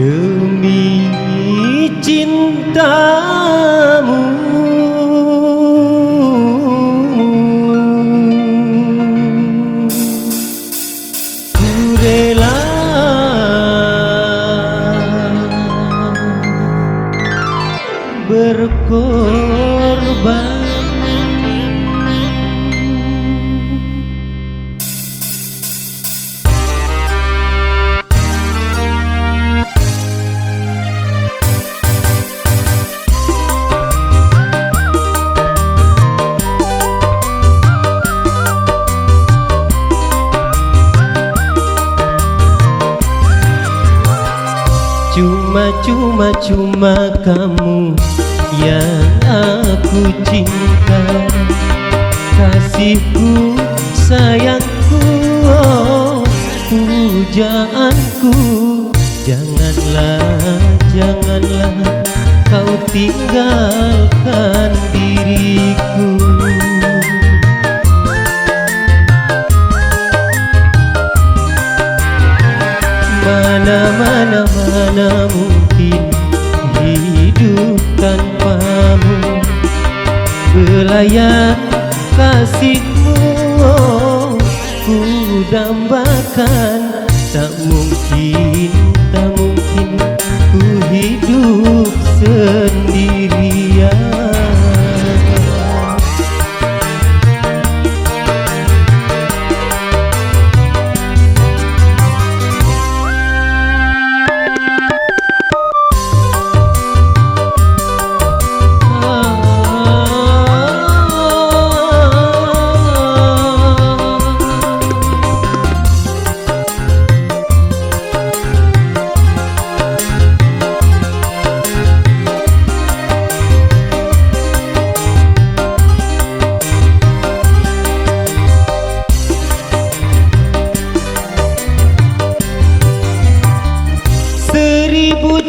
Demi cintamu. Berkorban Cuma cuma cuma kamu yang aku cinta. Kasihku sayangku oh, pujaanku. Janganlah janganlah kau tinggalkan diriku Belayan kasihmu oh, ku dambakan. Tak mungkin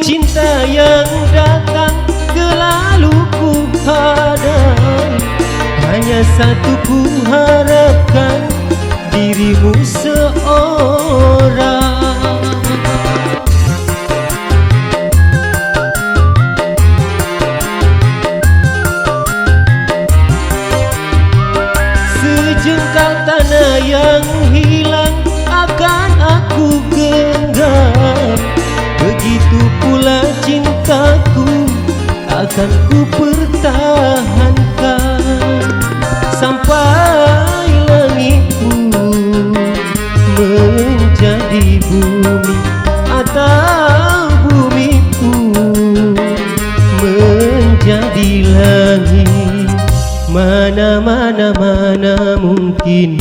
cinta yang datang selalu ku hadang Hanya satu ku harapkan dirimu seorang akan ku pertahankan Sampai langit pun menjadi bumi Atau bumi pun menjadi langit. Mana mana mana mungkin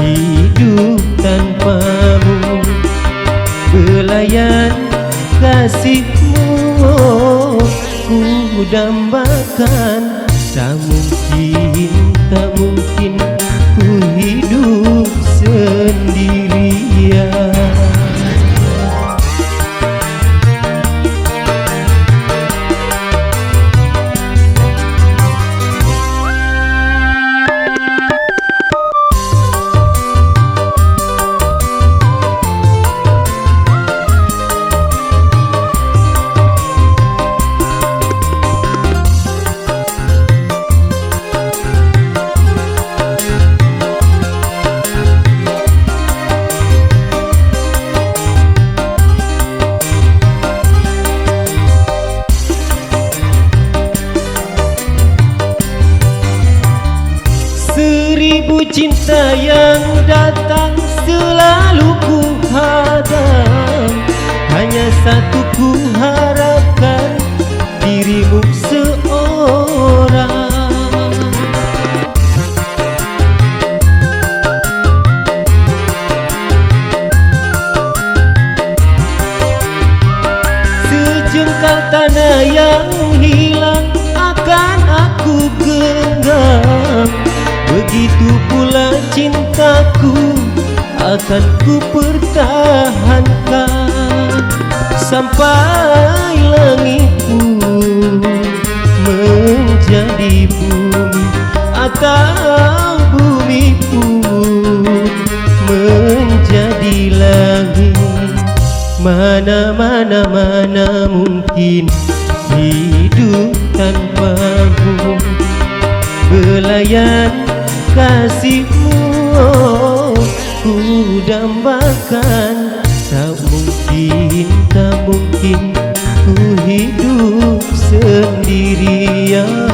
hidup tanpamu. Belayan kasihmu oh, ku dambakan. Tak mungkin, tak mungkin ku hidup sendirian cinta yang datang selalu ku hadang Hanya satu akan ku pertahankan sampai langit pun menjadi bumi atau bumi pun menjadi langit mana mana mana mungkin hidup tanpa mu belayan kasihmu oh. Dambakan Tak mungkin, tak mungkin Ku hidup sendirian